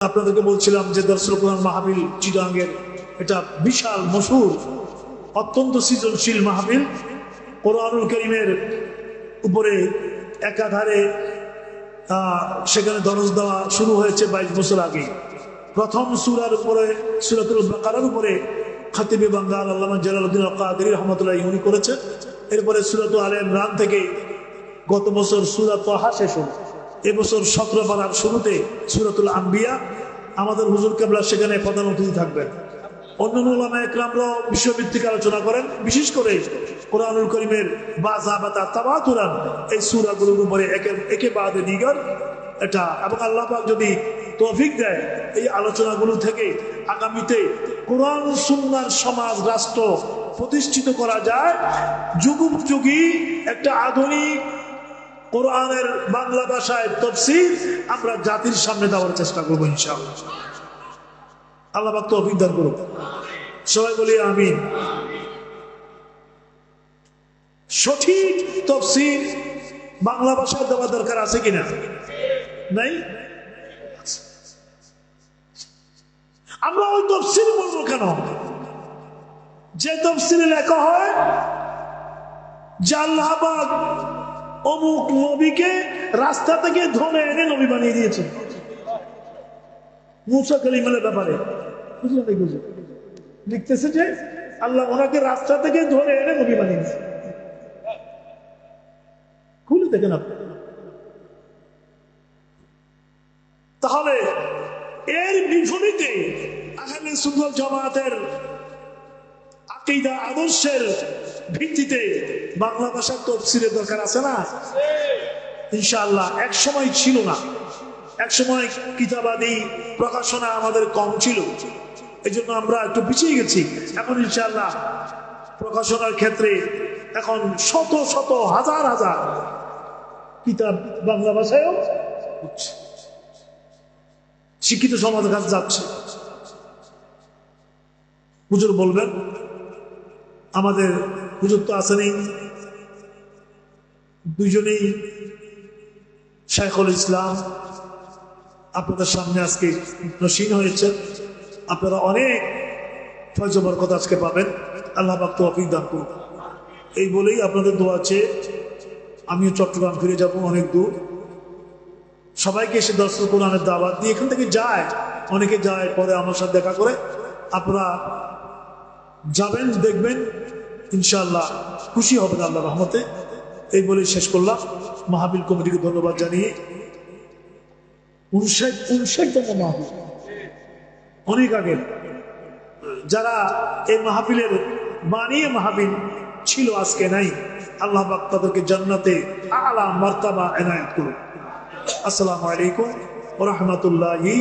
আপনাদেরকে বলছিলাম যে দর্শক কোরআন মাহবিল চিরাঙ্গের এটা বিশাল, মশুর, অত্যন্ত সৃজনশীল মাহবিল কোরআনুল করিমের উপরে একাধারে সেখানে দরজ দেওয়া শুরু হয়েছে বাইশ বছর আগে। প্রথম সুরার উপরে, সুরাতুল বাকারার উপরে খাতিবে বাঙ্গাল আল্লামা জালালুদ্দিন কাদের রহমতুল্লাহ উনি করেছে। এরপরে সুরাত আল ইমরান থেকে গত বছর সুরাত তহা শেষ হল। এবছর সতেরো পাড়ার শুরুতে সুরাতুল আম্বিয়া আমাদের হুজুর কেবলা সেখানে প্রধান অতিথি থাকবেন। আলোচনা করেন, বিশেষ করে কোরআনুল করিমের উপরে একে একে বাদে এটা যদি দেয়, এই আলোচনাগুলো থেকে আগামীতে কোরআন সুন্নার সমাজ রাষ্ট্র প্রতিষ্ঠিত করা যায়। যুগোপযোগী একটা আধুনিক কোরআনের বাংলা ভাষায় তফসিল আমরা জাতির সামনে দেওয়ার চেষ্টা করব ইনশাআল্লাহ। আল্লাহ তৌফিক দান করুক। সবাই বলি আমিন। সঠিক তফসিল বাংলা ভাষায় দেওয়া দরকার আছে কিনা? নাই? আমরা ওই তফসিল বলব কেন? যে তফসিলে লেখা হয়, যে আল্লাহবাদ অমুক নবীকে রাস্তা থেকে ধরে এনে নবী বানিয়ে দিয়েছে। মুসা কালিমালের ব্যাপারে? লিখতেছে যে, আল্লাহ ওনাকে রাস্তা থেকে ধরে এনে নবী বানিয়েছে খুলে দেখেন আপনি। তাহলে এর বিপরীতে আহলে সুন্দর জামাতের আকিদা আদর্শের ভিত্তিতে বাংলা ভাষার তফসিলের দরকার আছে না? ইনশাআল্লাহ, এক সময় ছিল না। এক সময় কিতাবাদি প্রকাশনা আমাদের কম ছিল। এই জন্য আমরা একটু পিছিয়ে গেছি। এখন ইনশাআল্লাহ প্রকাশনার ক্ষেত্রে এখন শত শত, হাজার হাজার কিতাব বাংলা ভাষায়ও হচ্ছে। শিক্ষিত সমাজের কাছে যাচ্ছে। হুজুর বলবেন আমাদের হুজুর তো আসেনি দুইজনেই শেখুল ইসলাম। আপনাদের সামনে আজকে নসীন হয়েছে আপনারা অনেক ফয়জবর কথা আজকে পাবেন। আল্লাহ পাক তৌফিক দান করুন। এই বলেই আপনাদের দোয়া চেয়ে আমিও চট্টগ্রাম ফিরে যাব অনেক দূর। সবাইকে এসে দর্শক কোরআনের দাওয়াত দিয়ে এখান থেকে যায়। অনেকে যায়, পরে আমার সাথে দেখা করে। আপনারা যাবেন, দেখবেন, ইনশাআল্লাহ খুশি হবেন আল্লাহ রহমতে। এই বলে শেষ করলাম। মাহাবিল কমিটিকে ধন্যবাদ জানিয়ে অনেক আগে যারা এই মাহফিলের বানিয়ে মাহবিল ছিল, আজকে নাই। আল্লাহ তাদেরকে জান্নাতে আলা মার্তাবা এনায়েত করুন আসসালামু আলাইকুম রাহমাতুল্লাহি